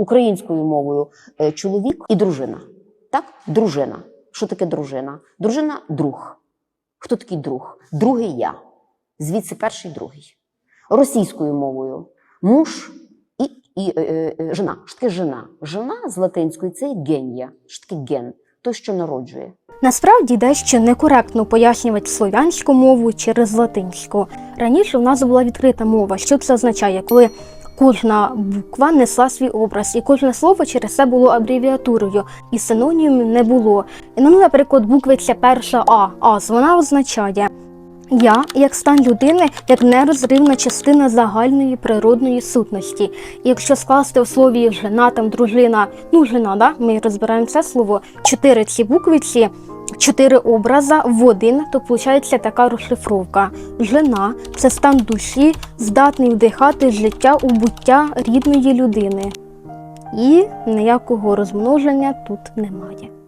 Українською мовою е, чоловік і дружина. Так? Дружина. Що таке дружина? Дружина друг. Хто такий друг? Другий я. Звідси перший другий. Російською мовою муж і, і е, е, жена. Що таке жена? Жена з латинської це генія. Що таке ген? Той, що народжує. Насправді дещо некоректно пояснювати слов'янську мову через латинську. Раніше в нас була відкрита мова. Що це означає, коли кожна буква несла свій образ, і кожне слово через це було абревіатурою, і синонімів не було. Ну, наприклад, буквиця перша А, ас, вона означає. Я як стан людини, як нерозривна частина загальної природної сутності. І якщо скласти в слові жена, там дружина, ну жена, да? ми розбираємо це слово, чотири ці буквиці, чотири образа в один, то виходить така розшифровка. Жена це стан душі, здатний вдихати життя у буття рідної людини. І ніякого розмноження тут немає.